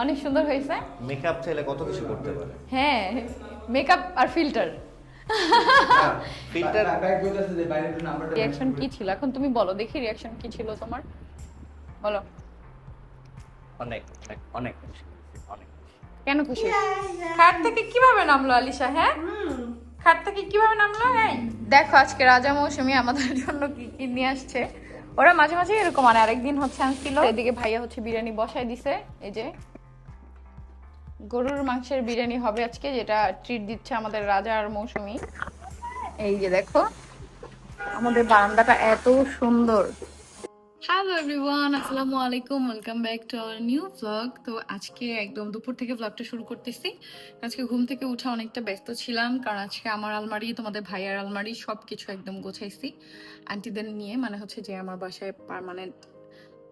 অনেক সুন্দর হয়েছে। মেকআপ চাইলে কত কিছু করতে পারে? হ্যাঁ মেকআপ আর ফিল্টার ফিল্টার রিয়াকশন কি ছিল? এখন তুমি বলো দেখি রিয়াকশন কি ছিল তোমার। বলো। অনেক অনেক অনেক অনেক কেন খুশি? খাট থেকে কীভাবে নামলো আলিশা হ্যাঁ? খাট থেকে কীভাবে নামলো? হ্যাঁ দেখো আজকে রাজা মৌসুমি আমাদের জন্য কি কি নিয়ে আসছে। ওরা মাঝে মাঝে এরকম মানে আরেকদিন হচ্ছে আনছিল। এদিকে ভাইয়া হচ্ছে বিরিয়ানি বসাই দিছে এই যে। গরুর মাংসের বিরিয়ানি হবে আজকে, যেটা ট্রিট দিচ্ছে আমাদের রাজা আর মৌসুমি। এই যে দেখো, আমাদের বারান্দাটা এত সুন্দর। হ্যালো এভরিওয়ান আসসালামু আলাইকুম welcome back to our new blog তো আজকে একদম দুপুর থেকে ব্লগটা শুরু করতেছি। আজকে ঘুম থেকে উঠা অনেকটা ব্যস্ত ছিলাম, কারণ আজকে আমার আলমারি, তোমাদের ভাইয়ার আলমারি সব কিছু একদম গোছাইছি। আন্টিদের নিয়ে মানে হচ্ছে যে আমার বাসায় পার্মানেন্ট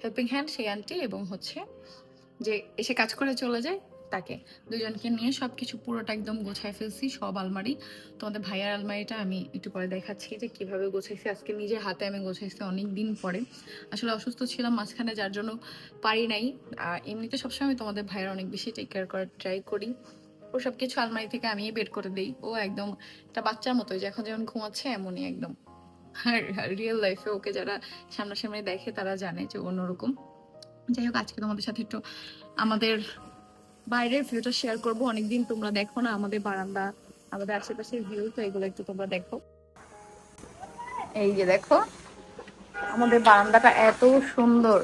হেল্পিং হ্যান্ড সেই আন্টি, এবং হচ্ছে যে এসে কাজ করে চলে যায়। তাকে। দুজনকে নিয়ে সব কিছু পুরোটা একদম গোছায় ফেলছি, সব আলমারি। তোমাদের ভাইয়ার আলমারিটা আমি একটু পরে দেখাচ্ছি, যে কীভাবে গোছাইছি। আজকে নিজের হাতে আমি গোছাইছি অনেক দিন পরে। আসলে অসুস্থ ছিলাম মাঝখানে, যার জন্য পারি নাই। এমনিতে সবসময় তোমাদের ভাইয়ের অনেক বেশি টেক কেয়ার করার ট্রাই করি। ও সব কিছু আলমারি থেকে আমি বের করে দিই। ও একদম একটা বাচ্চার মতোই, যে এখন যেমন ঘুমাচ্ছে এমনই একদম। আর রিয়েল লাইফে ওকে যারা সামনাসামনি দেখে তারা জানে যে অন্যরকম। যাই হোক, আজকে তোমাদের সাথে একটু আমাদের বাইরের ভিউটা শেয়ার করব। অনেকদিন তোমরা দেখো না আমাদের বারান্দা, আমাদের আশেপাশের ভিউ তো এগুলো একটু তোমরা দেখো। এই যে দেখো, আমাদের বারান্দাটা এত সুন্দর।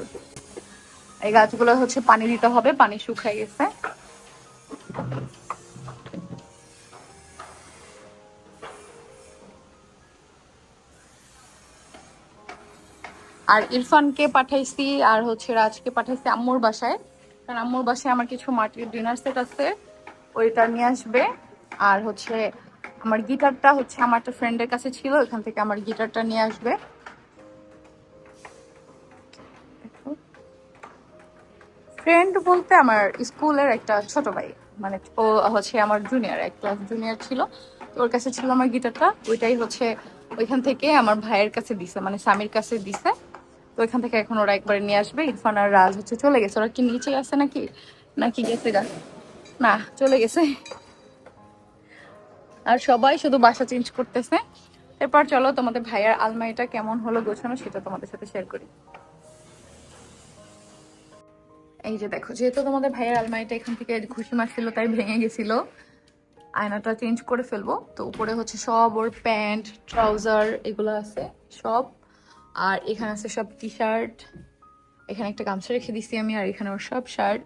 এই গাছগুলো হচ্ছে পানি দিতে হবে, পানি শুকাই গেছে। আর ইরফানকে পাঠাইছি, আর হচ্ছে রাজকে পাঠাইছি আম্মুর বাসায়। কারণ আম্মুর বাসায় আমার কিছু মাটির ডিনার সেট আছে, ওইটা নিয়ে আসবে। আর হচ্ছে আমার গিটারটা হচ্ছে আমার একটা ফ্রেন্ডের কাছে ছিল, ওখান থেকে আমার গিটারটা নিয়ে আসবে। ফ্রেন্ড বলতে আমার স্কুলের একটা ছোট ভাই মানে ও হচ্ছে আমার জুনিয়র এক ক্লাস জুনিয়র ছিল। ওর কাছে ছিল আমার গিটারটা ওইটাই হচ্ছে ওইখান থেকে আমার ভাইয়ের কাছে দিছে মানে স্বামীর কাছে দিছে। তো এখান থেকে এখন ওরা একবারে নিয়ে আসবে। ইরফান আর রাজ হচ্ছে চলে গেছে। ওরা কি নিচে আছে নাকি? নাকি গেছে গা? না, চলে গেছে। আর সবাই শুধু বাসা চেঞ্জ করতেছে। এরপর চলো তোমাদের ভাইয়ার আলমারিটা কেমন হলো গোছানো সেটা তোমাদের সাথে শেয়ার করি। এই যে দেখো, যেহেতু তোমাদের ভাইয়ের আলমারিটা এখান থেকে খুশি মারছিল, তাই ভেঙে গেছিল। আয়নাটা চেঞ্জ করে ফেলব। তো উপরে হচ্ছে সব ওর প্যান্ট, ট্রাউজার, এগুলো আছে। সব আর এখানে আছে সব টি শার্ট এখানে একটা গামছা রেখে দিছি আমি, আর এখানে ওর সব শার্ট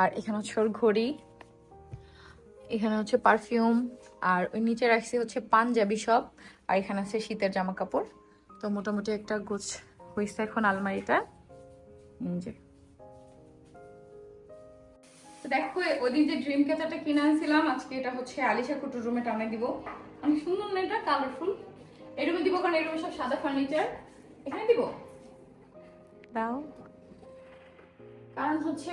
আর এখানে হচ্ছে ওর ঘড়ি, এখানে হচ্ছে পারফিউম আর ওই নিচে রাখছি হচ্ছে পাঞ্জাবি সব, আর এখানে আছে শীতের জামা কাপড় তো মোটামুটি একটা গোছ হয়েছে এখন আলমারিটা। যে। দেখো ওদিন যে ড্রিম ক্যাচারটা কিনে আনছিলাম, আজকে এটা হচ্ছে আলিশা কুটুর রুমে টানে দিব। অনেক সুন্দর না এটা? কালারফুল এই রুমে দিব কারণ এই রুমে সব সাদা ফার্নিচার এখানে দিব? দাও। কারণ হচ্ছে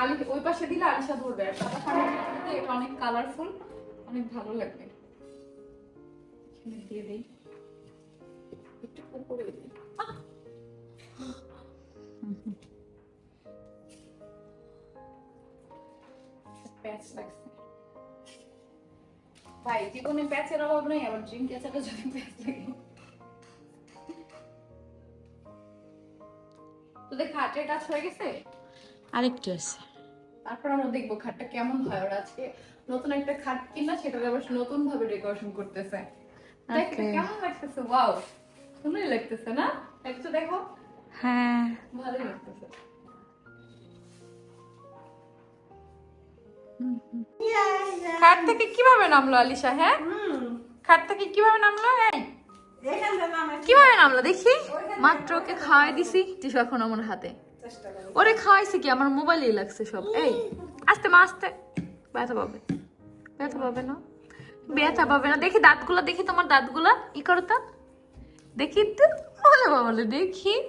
আলি ওই পাশে দিলে আলিশা ধরবে। আর সাদা ফার্নিচার এটা অনেক কালারফুল অনেক ভালো লাগবে। এখানে দিয়ে দিই। একটু উপরে দিই। প্যাচ লাগছে। ভাই জীবনে প্যাচের অভাব নেই আবার ড্রিঙ্ক ক্যাচারটা যদি প্যাচ লাগে। তোদের খাটের কাজ হয়ে গেছে? আরেকটু আছে। তারপর আমরা দেখব খাটটা কেমন হয়। ওরা আজকে নতুন একটা খাট কিনা সেটাকে আবার নতুন ভাবে ডেকোরেশন করতেছে। দেখ কেমন লাগতেছে ওয়াও সুন্দরই লাগতেছে না? একটু দেখো। হ্যাঁ। ভালোই লাগতেছে। খাট থেকে কীভাবে নামলো আলিশা হ্যাঁ? খাট থেকে কীভাবে নামলো? এই। কীভাবে নামলো? দেখি। মাত্র ওকে খাওয়াই দিছি, টিসু এখন আমার হাতে। ওরে খাওয়াইছে কি? আমার মোবাইলেই লাগছে সব। এই, আস্তে মা, আস্তে। ব্যথা পাবে। ব্যথা পাবে না? ব্যথা পাবে না। দেখি দাঁতগুলো, দেখি তোমার দাঁতগুলো। ই করো দেখি তো। বলে বাবলে দেখি।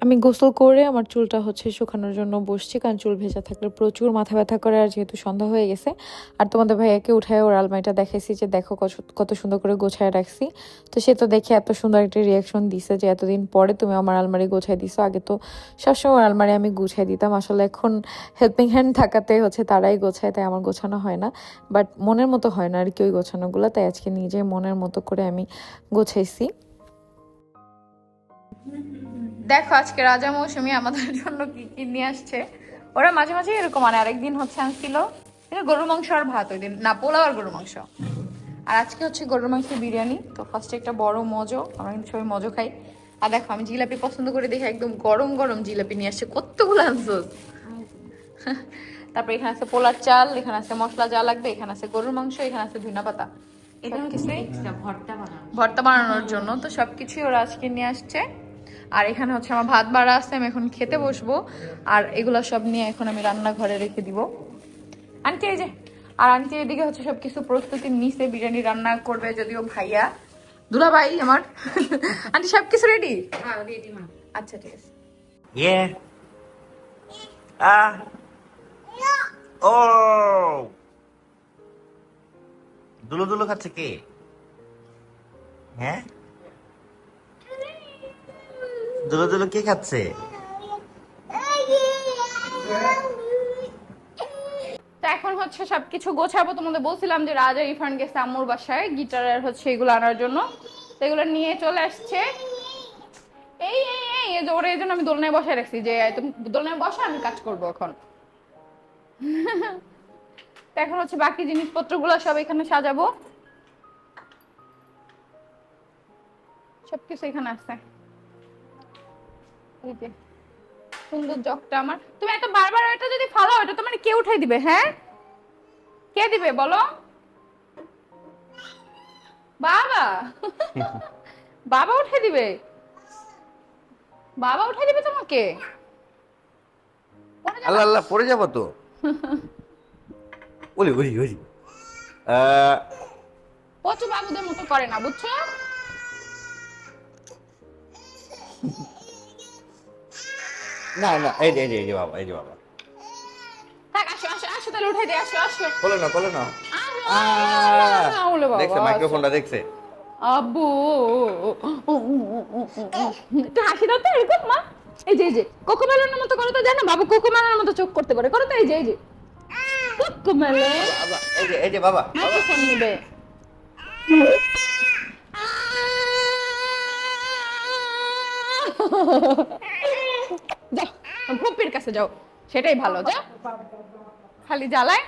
আমি গোসল করে আমার চুলটা হচ্ছে শুকানোর জন্য বসছি, কারণ চুল ভেজা থাকলে প্রচুর মাথা ব্যথা করে আর যেহেতু সন্ধ্যা হয়ে গেছে। আর তোমাদের ভাইয়াকে উঠায় ওর আলমারিটা দেখাইছি যে দেখো কত- সুন্দর করে গোছায় রাখছি। তো সে তো দেখে এত সুন্দর একটা রিয়াকশন দিছে যে এতদিন পরে তুমি আমার আলমারি গোছাই দিছো, আগে তো সবসময় ওর আলমারি আমি গুছাই দিতাম। আসলে এখন হেল্পিং হ্যান্ড থাকাতে হচ্ছে তারাই গোছায়, তাই আমার গোছানো হয় না। বাট মনের মতো হয় না আর কি ওই গোছানোগুলো, তাই আজকে নিজে মনের মতো করে আমি গোছাইছি। দেখো আজকে রাজা মৌসুমি আমাদের জন্য কি কি নিয়ে আসছে? ওরা মাঝে মাঝে এরকম মানে আরেকদিন হচ্ছে আনছিল এটা গরুর মাংস আর ভাত ওই দিন না পোলাও আর গরুর মাংস। আর আজকে হচ্ছে গরুর মাংস বিরিয়ানি। তো ফার্স্টে একটা বড় মজো। আমরা কিন্তু সবাই মজো খাই। আর দেখো আমি জিলাপি পছন্দ করে দেখে একদম গরম গরম জিলাপি নিয়ে আসছে। কতগুলো আনছো? তারপর এখানে আছে পোলার চাল এখানে আছে মশলা যা লাগবে এখানে আছে গরুর মাংস এখানে আছে ধুনা পাতা। ভর্তা বানানোর জন্য। তো সবকিছুই ওরা আজকে নিয়ে আসছে। আর এখানে হচ্ছে আমার ভাত বাড়া আছে আমি এখন খেতে বসবো। আর এগুলো সব নিয়ে এখন আমি রান্নাঘরে রেখে দিব। আন্টি এই যে আর আন্টি এদিকে হচ্ছে সবকিছু প্রস্তুতি নিছে বিরিয়ানি রান্না করবে যদিও ভাইয়া। দুলা ভাই আমার। আন্টি সবকিছু রেডি আচ্ছা ঠিক আছে। Yeah. Ah. ও। দুলো দুলো খাচ্ছে কে? হ্যাঁ? দুলো দুলো কে খাচ্ছে? এখন হচ্ছে সবকিছু গোছাবো। তোমাদের বলছিলাম যে রাজা ইরফান গেছে আম্মুর বাসায় গিটারের হচ্ছে এগুলো আনার জন্য। এগুলো নিয়ে চলে আসছে। এই এই এই যে ওরা এই জন্য আমি দোলনায় বসায় রাখছি যে তুমি দোলনায় বসে, আমি কাজ করব এখন। এখন হচ্ছে বাকি জিনিসপত্রগুলো সব এখানে সাজাবো। সবকিছু এখানে আছে। এই যে সুন্দর জগটা আমার। তুমি এত বারবার এটা যদি ফালাও এটা তোমার কে উঠাই দিবে হ্যাঁ? কে দিবে বলো? বাবা! বাবা উঠাই দিবে? বাবা উঠাই দিবে তোমাকে? আল্লাহ আল্লাহ পড়ে যাব তো। ওলি ওলি ওলি। কচু বাবুদের মতো করে না বুঝছ? না না এই যে এই যে এই যে বাবা এই যে বাবা। থাক আসো আসো আসো তাহলে উঠাই দিয়ে আসো আসো। বলো না বলো না। আসো, ওলে বাবা, দেখছে আসো। মাইক্রোফোনটা দেখছে। আব্বু একটু হাসি দাও তো এরকম মা। এই যে এই যে কোকো মেলনের মতো করো তো জানো বাবু কোকো মেলনের মতো চোখ করতে পারে। করো তো এই যে এই যে। কোকো মেলন বাবা, এই যে এই যে বাবা মাইক্রোফোন নেবে। যাও ভুপির কাছে যাও, সেটাই ভালো, যা। খালি জ্বালায়।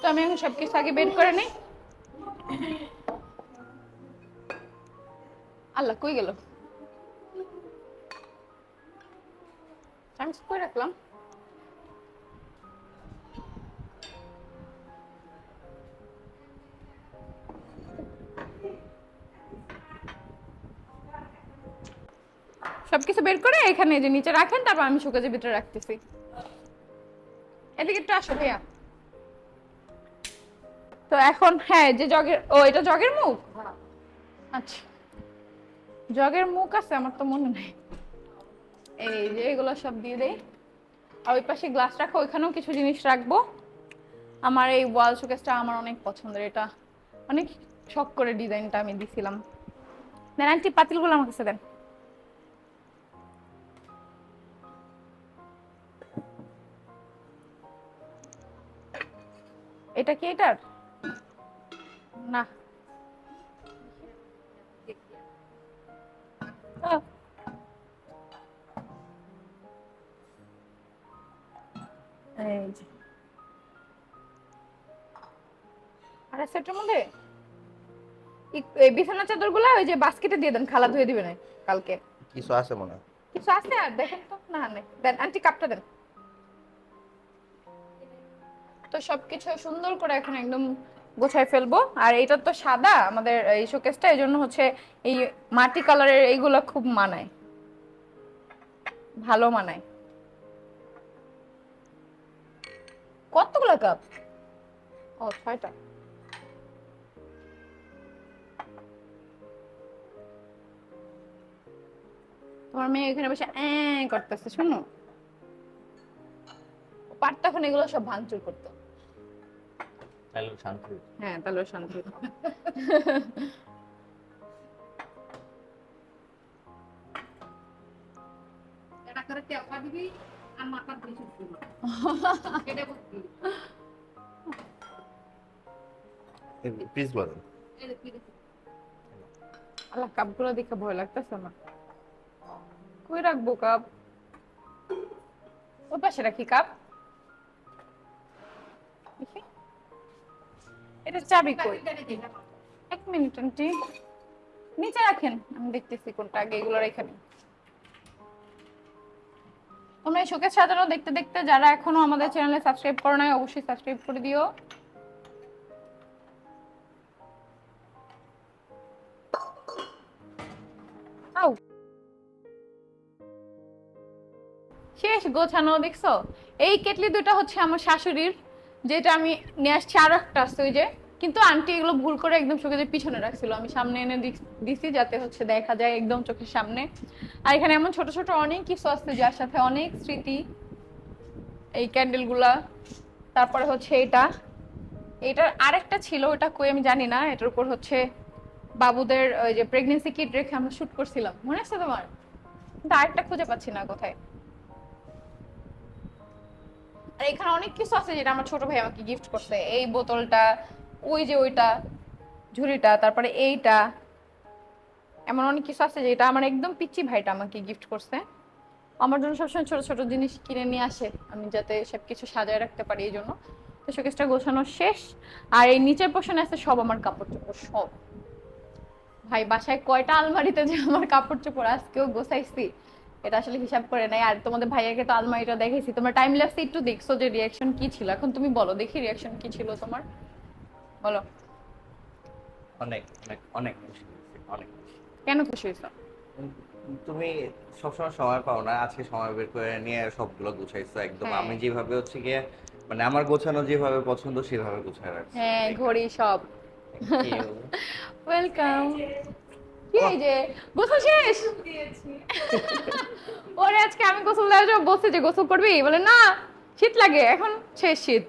তো আমি এখন সবকিছু আগে বের করে নিই। আল্লাহ, কই গেল? আমি কই রাখলাম? সবকিছু বের করে এখানে যে নিচে রাখেন, তারপর আমি শুকাজের ভিতরে রাখতেছি। এদিকে একটু আসো ভাইয়া। তো এখন হ্যাঁ যে জগের, ও, এটা জগের মুখ? আচ্ছা। জগের মুখ আছে, আমার তো মনে নাই। এই যে এগুলো সব দিয়ে দেই। আর ওই পাশে গ্লাস রাখো, ওইখানেও কিছু জিনিস রাখব। আমার এই ওয়াল শোকেসটা আমার অনেক পছন্দের, এটা অনেক শখ করে ডিজাইনটা আমি দিছিলাম। দেন আন্টি, পাতিলগুলো আমার কাছে দেন। এটা কি এটার? না। এই যে। আর সেটার মধ্যে? বিছানা চাদরগুলা ওই যে বাস্কেটে দিয়ে দেন খালা ধুয়ে দিবে না কালকে। কিছু আছে মনে হয়। কিছু আছে আর দেখেন তো? না নেই। দেন আন্টি কাপটা দেন। তো সবকিছু সুন্দর করে এখন একদম গোছায় ফেলব। আর এটা তো সাদা আমাদের এই শোকেসটা এই জন্য হচ্ছে এই মাটি কালারের এইগুলো খুব মানায়। ভালো মানায়। কতগুলো কাপ ও, ছয়টা। তোমার মেয়ে এখানে বসে করতেছে, শোনো। এখন এগুলো সব ভাঙচুর করতো। তাহলে শান্ত হয়ে ও শান্তি বলেন আল্লাহ কাপগুলো দেখে ভয় লাগতেছে আমার। কই রাখব কাপ? ওই পাশে রাখি কাপ। দেখি। এটা চাবি কই? এক মিনিট, আন্টি। নিচে রাখেন। আমি দেখতেছি কোনটা আগে এগুলো রেখে তোমরা এই সাজানো দেখতে দেখতে যারা এখনও আমাদের চ্যানেলে সাবস্ক্রাইব করো নাই, অবশ্যই সাবস্ক্রাইব করে দিও। শেষ, গোছানো, দেখছ? এই কেটলি দুটো হচ্ছে আমার শাশুড়ির। যেটা আমি নিয়ে আসছি আরও একটা আছে ওই যে, কিন্তু আন্টি এগুলো ভুল করে একদম চোখের পিছনে রাখছিল। আমি সামনে এনে দিছি যাতে হচ্ছে দেখা যায় একদম চোখের সামনে। আর এখানে এমন ছোট ছোট অনেক কিছু আছে যার সাথে অনেক স্মৃতি। এই ক্যান্ডেলগুলা তারপরে হচ্ছে এটা। এটার আরেকটা ছিল, ওটা কই আমি জানি না। এটার উপর হচ্ছে বাবুদের ওই যে প্রেগনেন্সি কিট রেখে আমরা শুট করছিলাম। মনে আছে তোমার? কিন্তু আরেকটা খুঁজে পাচ্ছি না কোথায়। আর এখানে অনেক কিছু আছে যেটা আমার ছোট ভাই আমাকে গিফট করছে। এই বোতলটা, ওই যে ওইটা, ঝুড়িটা, তারপরে এইটা, এমন অনেক কিছু আছে যেটা আমার একদম পিচ্ছি ভাইটা আমাকে গিফট করছে। আমার জন্য সবসময় ছোট ছোট জিনিস কিনে নিয়ে আসে, আমি যাতে সব কিছু সাজায় রাখতে পারি এই জন্য। তো শোকেসটা গোছানো শেষ, আর এই নিচের পোষণে আছে সব আমার কাপড় চোপড় সব। ভাই, বাসায় কয়টা আলমারিতে যে আমার কাপড় চোপড় আজকেও গোছাইছি। এটা আসলে হিসাব করে নাই আর তোমাদের ভাইয়াকে তো আলমারিটা দেখেছি তোমার টাইম ল্যাপসে একটু দেখছ যে রিয়াকশন কি ছিল। এখন তুমি বলো দেখি রিয়াকশন কি ছিল তোমার। বলো। অনেক অনেক অনেক খুশি অনেক কেন খুশি হয়েছো? তুমি সবসময় সময় পাও না। আজকে সময় বের করে নিয়ে সবগুলো গুছাইছো একদম। হ্যাঁ। আমি যেভাবে হচ্ছে গিয়ে মানে আমার গোছানো যেভাবে পছন্দ সেভাবে গুছায় রাখছি। হ্যাঁ ঘড়ি সব. ওয়েলকাম কি যে গোসল শেষ? ওরে আজকে আমি গোসল দেওয়ার জন্য বসে যে গোসল করবি? বলে না শীত লাগে এখন শেষ শীত।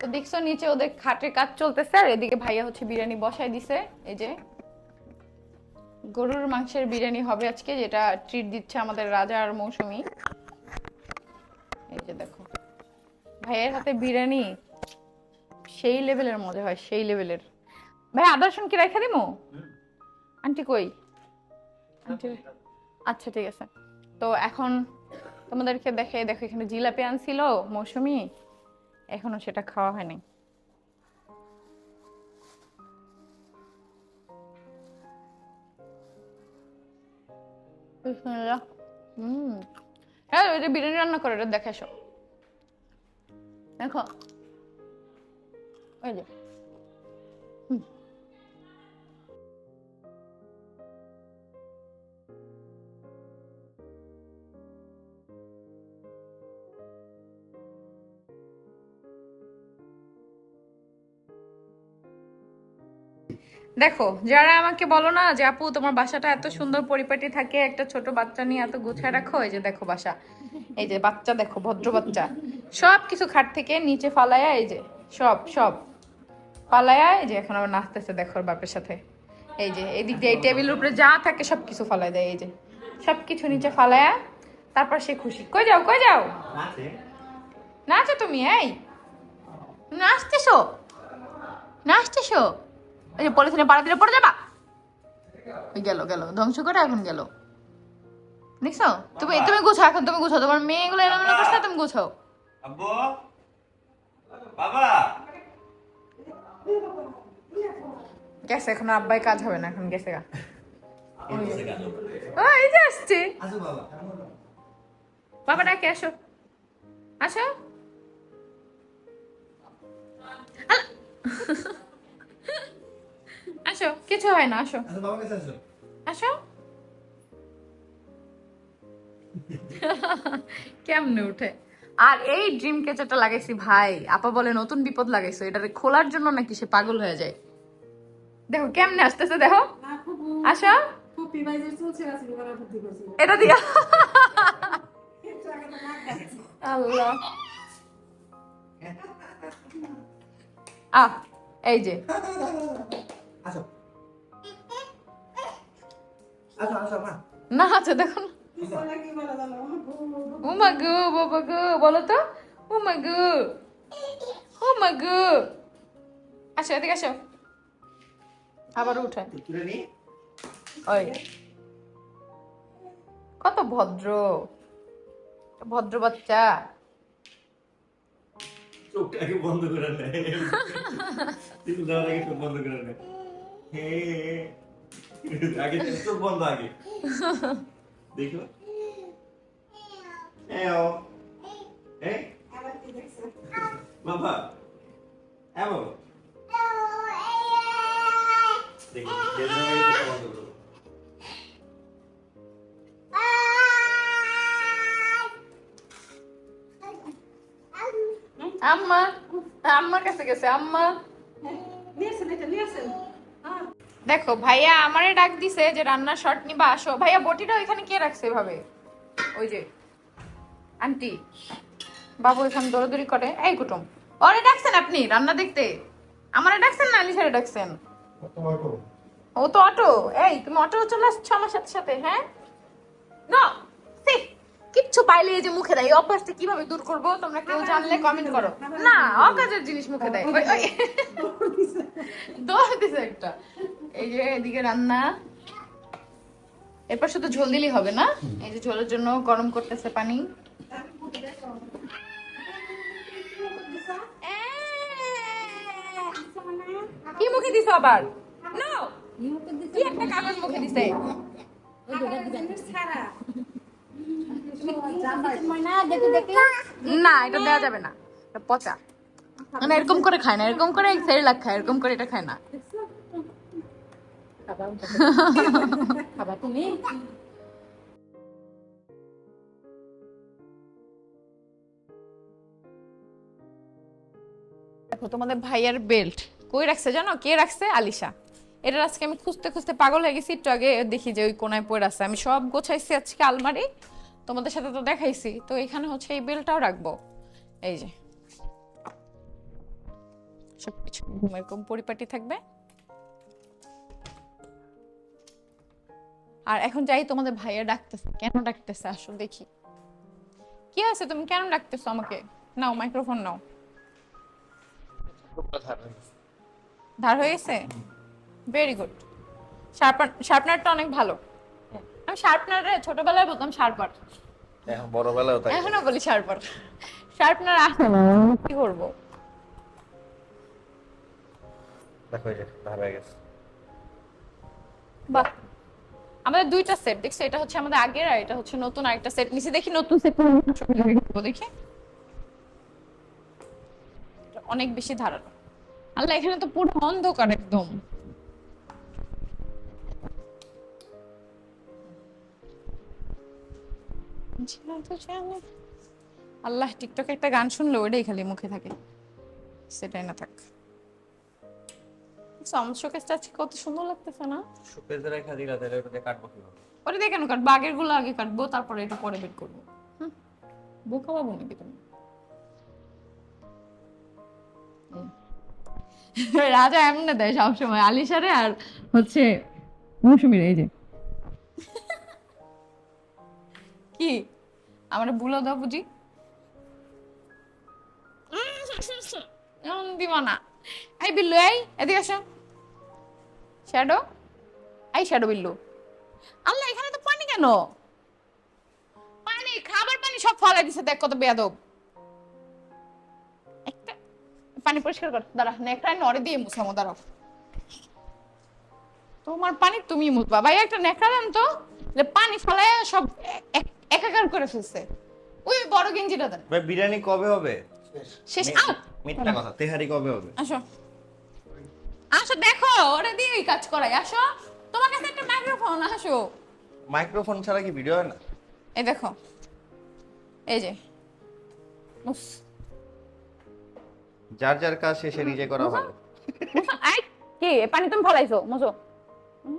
তো দেখছ নিচে ওদের খাটের কাজ চলতেছে আর এদিকে ভাইয়া হচ্ছে বিরিয়ানি বসায় দিছে। এই যে গরুর মাংসের বিরিয়ানি হবে আজকে যেটা ট্রিট দিচ্ছে আমাদের রাজা আর মৌসুমি। এই যে দেখো ভাইয়ের হাতে বিরিয়ানি সেই লেভেলের মজা হয়, সেই লেভেলের ভাই আদা কি রেখে দিমু? আন্টি কই? আন্টি আচ্ছা ঠিক আছে। তো এখন তোমাদেরকে দেখে দেখো এখানে জিলাপি আনছিল, মৌসুমি। এখনও সেটা খাওয়া হয়নি। হুম। হ্যাঁ ওই যে বিরিয়ানি রান্না করে এটা দেখে দেখো। হুম। দেখো, যারা আমাকে বলো না যে, আপু, তোমার বাসাটা এত সুন্দর পরিপাটি থাকে, একটা ছোট বাচ্চা নিয়ে এত গুছায় রাখো? এই যে দেখো বাসা। এই যে বাচ্চা দেখো, ভদ্র বাচ্চা। সব কিছু খাট থেকে নিচে ফালায়া, এই যে, সব সব। ফালায়া এই যে এখন আবার নাচতেছে দেখো বাপের সাথে। এই যে এদিক দিয়ে এই টেবিলের উপরে যা থাকে সব কিছু ফালাই দেয় এই যে। সব কিছু নিচে ফালায়া তারপর সে খুশি। কই যাও কই যাও? নাচো? তুমি এই। নাচতেছো? নাচতেছো? ওই যে পলিথিনে পাড়া দিলে পড়ে যাবা? ওই গেল গেল ধ্বংস করে এখন গেল। দেখছ? তুমি তুমি গুছো এখন তুমি গুছো। তোমার মেয়েগুলো এলোমেলো করছে তুমি গুছো। আব্বু? বাবা! গেছে এখন আব্বাই কাজ হবে না এখন গেছে গা। এই যে আসছে। বাবা। ডাকে আসো। আসো। আসো কিছু হয় না আসো। আসো। কেমনে উঠে? আর এই ড্রিম ক্যাচারটা লাগাইছি ভাই। আপা বলে নতুন বিপদ লাগাইছো এটা খোলার জন্য নাকি সে পাগল হয়ে যায়? দেখো কেমনে আসতেছে দেখো। আসো। এটা দিয়া। আল্লাহ। আহ এই যে। আসো। আসো আসো মা। না আছে দেখো কি বলে তো আসো এদিকে আসো। আবার উঠে। ওই। কত ভদ্র। ভদ্র বাচ্চা। চোখটাকে বন্ধ করে নেয় চোখ বন্ধ করে নেয় আগে চোখ বন্ধ আগে। দেখো। এও। এ? বাবা। এ দেখো চোখ বন্ধ করো আম্মা কাছে গেছে আম্মা। নিয়েছেন এটা নিয়েছেন হ্যাঁ দেখো ভাইয়া আমারে ডাক দিছে যে রান্নার শর্ট নিবা আসো। ভাইয়া বটিটা ওইখানে কে রাখছে এভাবে? ওই যে আন্টি। বাবু এখানে দৌড়দৌড়ি করে। এই কুটুম ওরে ডাকছেন আপনি রান্না দেখতে? আমারে ডাকছেন না আলিশারে ডাকছেন? ও তো অটো। এই তুমি অটো চলে আসছো আমার সাথে সাথে হ্যাঁ? না! কিচ্ছু পাইলে এই যে মুখে দেয় এই অভ্যাসটা কীভাবে দূর করব? তোমরা কেউ জানলে কমেন্ট করো। না অকাজের জিনিস মুখে দেয়। দৌড় দিছে একটা। এই যে এদিকে রান্না। এরপর শুধু ঝোল দিলেই হবে না? এই যে ঝোলের জন্য গরম করতেছে পানি। কি মুখে দিছো আবার? কি একটা কাগজ মুখে দিছে? ছাড়া না, এটা দেওয়া যাবে না। পচা। মানে এরকম করে খায় না, এরকম করে খায় এরকম করে এটা খায় না। দেখো, তোমাদের ভাইয়ার বেল্ট কই রাখছে জানো? কে রাখছে? আলিশা। এটা আজকে আমি খুঁজতে খুঁজতে পাগল হয়ে গেছি, একটু আগে দেখি যে ওই কোনায় পড়ে আছে। আমি সব গোছাইছি আজকে আলমারি। তোমাদের সাথে তো দেখাইছি, তো এখানে হচ্ছে এই বেলটাও রাখব। এই যে। এরকম পরিপাটি থাকবে। আর এখন যাই, তোমাদের ভাইয়া ডাকতেছে। কেন ডাকতেছে? আসো দেখি। কি আছে তুমি কেন ডাকতেছো আমাকে? নাও মাইক্রোফোন নাও। ধার হয়ে গেছে ভেরি গুড শার্পনারটা অনেক ভালো। আমি শার্পনারে ছোটবেলায় বলতাম শার্পার এখন বড়বেলাও তাই। এখনও বলি শার্পার শার্পনার আসে না কি করব? দেখো এই যে গেছে। বাহ। আমাদের দুইটা সেট দেখছ? এটা হচ্ছে আমাদের আগের আর এটা হচ্ছে নতুন আরেকটা সেট নিচে দেখি নতুন সেট দেখি। এটা অনেক বেশি ধারালো। আল্লাহ এখানে তো পুরো অন্ধকার একদম। আল্লাহ টিকটকে একটা গান শুনলো ওটাই খালি মুখে থাকে। সেটাই না থাক। শোকেসটা আজকে কত সুন্দর লাগতেছে না? সুপেজে রেখা দিলা তাহলে ওটা কাটবো কীভাবে? ওটা দিয়ে কেন কাটবো? আগেরগুলো আগে কাটবো তারপরে এটা পরে বের করব। হুম, বোকা নাকি তুমি। রাজা এমনি দেয় সবসময় আলিশারে আর হচ্ছে মৌসুমীর এই যে। আমার বুলো দাও বুঝি? দিবা না। এই বিল্লু, এই, এদিকে আসো। শ্যাডো? এই শ্যাডো বিল্লু। আল্লাহ, এখানে তো পানি কেন? পানি, খাবার পানি, সব ফলাই দিছে, দেখ কত বেয়াদব। একটা, পানি পরিষ্কার কর, দাঁড়া নেকড়ায় নড়ে দিয়ে মুছামো দাঁড়াও। তোমার পানি তুমি মুছবা। ভাই, একটা নেকড়া দেন তো। পানি ফলায় সব এক- একাকার করে ফেলছে। ওই বড় গেঞ্জিটা দেন। ভাই বিরিয়ানি কবে হবে? শেষ। আউ! মিথ্যা কথা তেহারি কবে হবে? আসো। আসো দেখো ওরা দিয়ে এই কাজ করাই। আসো। তোমার কাছে একটা মাইক্রোফোন আসো। মাইক্রোফোন ছাড়া কি ভিডিও হয় না? এই দেখো। এই যে। উফ, যার যার কাজ শেষে নিজে করা ভালো। আই কি? পানি তুমি ফলাইছো মজো হুম?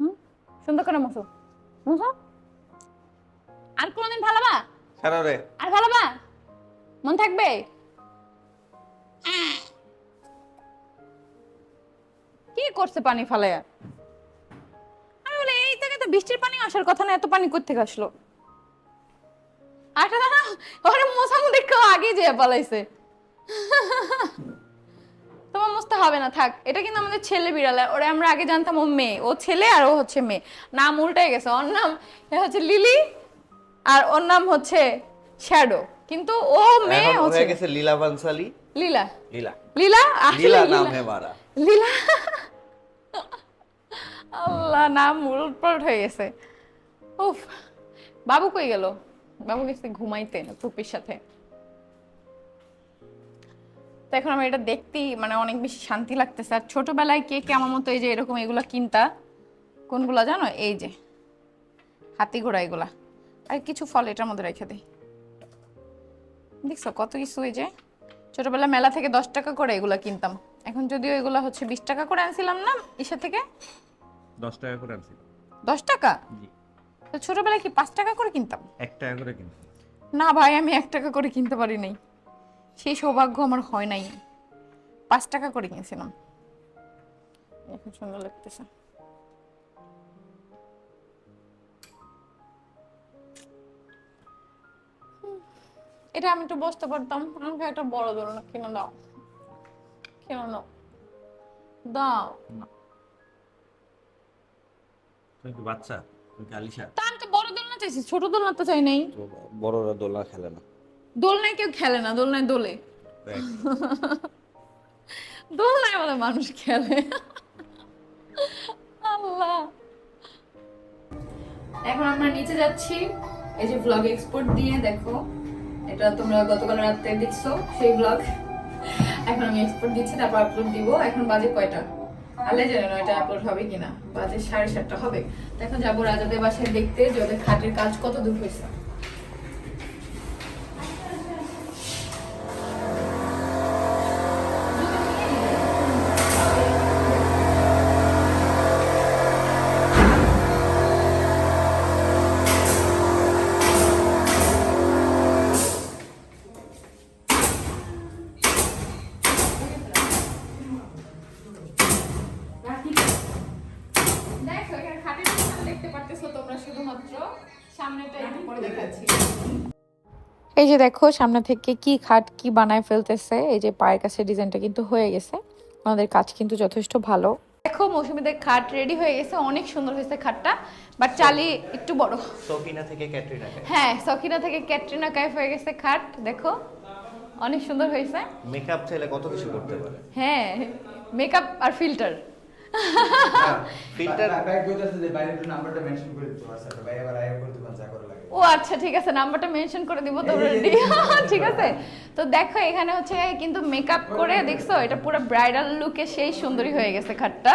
হুম? সুন্দর করে মজো মজো আর কোনদিন ফালাবা ছাড়ো রে। আর ফালাবা মন থাকবে? কি করছে পানি ফালাইয়া? আমি বলে এই থেকে তো বৃষ্টির পানি আসার কথা না এত পানি কোথেকে আসলো? আটা না ওরে মুখে কেউ আগে যেয়ে পালাইছে। তোমার মুছতে হবে না থাক। এটা কিন্তু আমাদের ছেলে বিড়ালে ওরে আমরা আগে জানতাম ও মেয়ে। ও ছেলে আর ও হচ্ছে মেয়ে। নাম উল্টে গেছে ওর নাম হচ্ছে লিলি। আর ওর নাম হচ্ছে শ্যাডো। কিন্তু ও মেয়ে হচ্ছে গেছে লীলা বানসালি লীলা। লীলা। লীলা? আসলে লীলা নাম হে মারা। লীলা? আল্লাহ নাম উলটপালট হয়ে গেছে। উফ বাবু কই গেল? বাবু গেছে ঘুমাইতে পুপির সাথে। তো এখন আমার এটা দেখতেই মানে অনেক বেশি শান্তি লাগতেছে। আর ছোটবেলায় কে কে আমার মতো এই যে এরকম এগুলা কিনতা? কোনগুলা জানো? এই যে হাতি ঘোড়া এগুলা। আর কিছু ফল এটার মধ্যে রেখে দিই। দেখছ কত কিছু এই যে ছোটবেলা মেলা থেকে দশ টাকা করে এগুলো কিনতাম। এখন যদিও এগুলা হচ্ছে বিশ টাকা করে আনছিলাম না ইসা থেকে? দশ টাকা করে আনছি দশ টাকা? তো ছোটবেলায় কি পাঁচ টাকা করে কিনতাম? এক টাকা করে কিনছি না ভাই আমি এক টাকা করে কিনতে পারি নাই। সেই সৌভাগ্য আমার হয় নাই। পাঁচ টাকা করে কিনছিলাম। এখন সুন্দর লাগতেছে। এটা আমি একটু বসতে পারতাম। আমাকে একটা বড় দোলনা কিনে দাও। কিনে দাও দাও। তুমি কি বাচ্চা? তুমি কি আলিশা? তা আমি তো বড় দোলনা চাইছি ছোট দোলনা তো চাই নাই। বড়রা দোলনা খেলে না। দোলনায় কেউ খেলে না দোলনায় দোলে। দোলনায় বলে মানুষ খেলে। আল্লাহ। এখন আমরা নিচে যাচ্ছি। এই যে ব্লগ এক্সপোর্ট দিয়ে দেখো। এটা তোমরা গতকাল রাতে দেখছ, সেই ব্লগ এখন আমি এক্সপোর্ট দিচ্ছি, তারপর আপলোড দিব। এখন বাজে কয়টা? আলে জানে না এটা আপলোড হবে কিনা। বাজে সাড়ে সাতটা হবে। এখন যাব রাজাদের বাসায় দেখতে, যে ওদের খাটের কাজ কত দূর হয়েছে। এই যে দেখো সামনে থেকে কি খাট কি বানায় ফেলতেছে এই যে পায়ের কাছে ডিজাইনটা কিন্তু হয়ে গেছে। আমাদের কাজ কিন্তু যথেষ্ট ভালো। দেখো মৌসুমীদের খাট রেডি হয়ে গেছে অনেক সুন্দর হয়েছে খাটটা বাট চালি একটু বড়। সকিনা থেকে ক্যাটরিনা কাইফ হ্যাঁ সকিনা থেকে ক্যাটরিনা কাইফ হয়ে গেছে খাট দেখো অনেক সুন্দর হয়েছে। মেকআপ চাইলে কত কিছু করতে পারে। হ্যাঁ মেকআপ আর ফিল্টার ফিল্টার ভাই কইতাছে যে বাইরে একটু নাম্বারটা মেনশন করে দিতে পারছ। ভাই এবার আইয়া করে দিবেন যা করে লাগে ও আচ্ছা ঠিক আছে নাম্বারটা মেনশন করে দিব তো ঠিক আছে? তো দেখো এখানে হচ্ছে কিন্তু মেকআপ করে দেখছ? এটা পুরো ব্রাইডাল লুকে সেই সুন্দরী হয়ে গেছে খাটটা।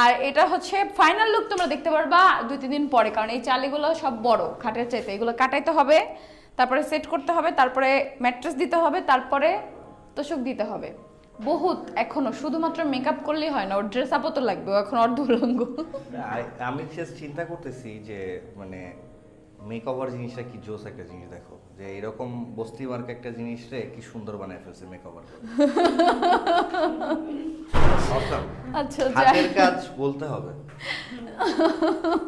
আর এটা হচ্ছে ফাইনাল লুক তোমরা দেখতে পারবা দুই তিন দিন পরে কারণ এই চালিগুলো সব বড় খাটের চাইতে। এগুলো কাটাইতে হবে তারপরে সেট করতে হবে তারপরে ম্যাট্রেস দিতে হবে তারপরে তোষক দিতে হবে। বহুত এখনও। শুধুমাত্র মেকআপ করলেই হয় না ওর ড্রেস আপও তো লাগবে এখন অর্ধলঙ্গ আমি just চিন্তা করতেছি যে মানে মেকওভার জিনিসটা কি জোস একটা জিনিস দেখো যে এরকম বস্তি মার্ক একটা জিনিস রে কি সুন্দর বানায় ফেলছে মেকওভার আচ্ছা যাই। হাতের কাজ বলতে হবে।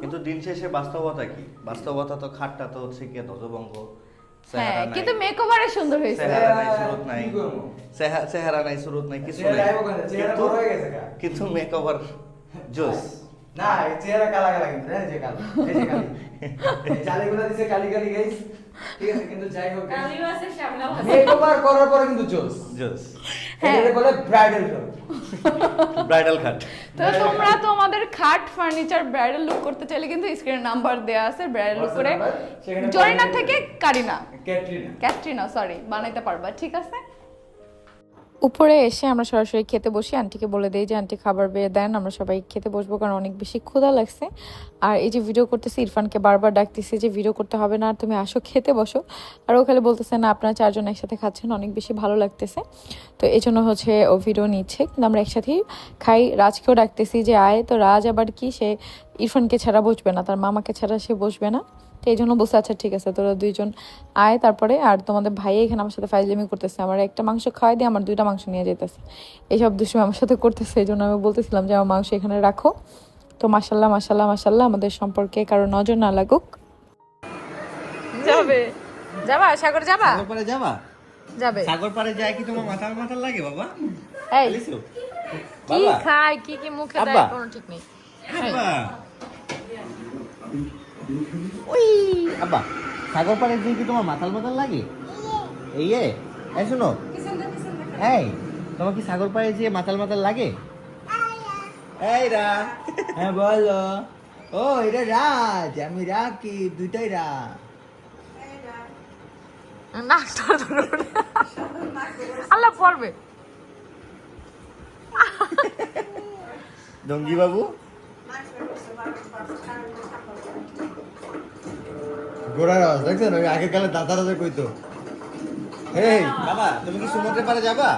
কিন্তু দিন শেষে বাস্তবতা কি? বাস্তবতা তো খাটটা তো হচ্ছে কি ধ্বজভঙ্গ। হ্যাঁ কিন্তু মেকওভারে সুন্দর হয়েছে। চেহারা নাই সুরত নাই। কি চেহারা নাই সুরত নাই কিছু নাই। কিন্তু- বড় হয়ে গেছে গা। কিন্তু মেকওভার জোস। না এই চেহারা কালা কালা কিন্তু হ্যাঁ, যে কালো এই যে কালি। এই জালিগুলো দিছে কালি কালি গাইস ঠিক আছে কিন্তু যাই হোক মেকওভার করার পরে কিন্তু জোস। জোস। হ্যাঁ। এটাকে বলে ব্রাইডাল লুক ব্রাইডাল খাট তো তোমরা তো আমাদের খাট ফার্নিচার ব্রাইডাল লুক করতে চাইলে কিন্তু স্ক্রিনে নাম্বার দেয়া আছে ব্রাইডাল লুক করে। জরিনা থেকে কারিনা ক্যাটরিনা ক্যাটরিনা সরি বানাইতে পারবা ঠিক আছে? উপরে এসে আমরা সরাসরি খেতে বসি। আন্টিকে বলে দিই যে, আন্টি খাবার বেড়ে দেন, আমরা সবাই খেতে বসবো কারণ অনেক বেশি ক্ষুধা লাগছে। আর এই যে ভিডিও করতেছি, ইরফানকে বারবার ডাকতেছি যে, ভিডিও করতে হবে না আর তুমি আসো, খেতে বসো। আর ও খালি বলতেছে, না, আপনারা চারজন একসাথে খাচ্ছেন, অনেক বেশি ভালো লাগতেছে। তো এই জন্য হচ্ছে ও ভিডিও নিচ্ছে। কিন্তু আমরা একসাথেই খাই। রাজকেও ডাকতেছি যে, আয়, তো রাজ আবার কি? সে ইরফানকে ছাড়া বসবে না, তার মামাকে ছাড়া সে বসবে না। এই জন্য বসে আচ্ছা ঠিক আছে তোরা দুইজন আয় তারপরে আর তোমাদের ভাই এখানে আমার সাথে ফাইজলামি করতেছে। আমার একটা মাংস খাওয়াই দিয়ে আমার দুইটা মাংস নিয়ে যেতেছে এইসব দুষ্টুমি আমার সাথে করতেছে এই জন্য আমি বলতেছিলাম যে আমার মাংস এখানে রাখো। তো মাসাল্লাহ মাসাল্লাহ মাসাল্লাহ আমাদের সম্পর্কে কারও নজর না লাগুক। যাবে। যাবা? সাগর যাবা? সাগর পাড়ে যাবা? যাবে। সাগর পাড়ে যায় কি তোমার মাথার মাথার লাগে বাবা? এই কি খায় কি কি মুখে দেয় কোনো ঠিক নেই। ওই আব্বা সাগর পাড়ে যে কি তোমার মাথাল মাথাল লাগে? এই এ এই শোনো। এই তোমার কি সাগর পাড়ে যে মাতাল মাতাল লাগে? এই রা। হ্যাঁ বলো। ও এটা রাজ আমি রাকি দুইটাই না। আল্লাহ পড়বে। ডঙ্গি বাবু? গোড়ার দেখছেন? ওই আগের দাদারা যে কইতো। এই বাবা তুমি কি সমুদ্রের পাড়ে যাবা?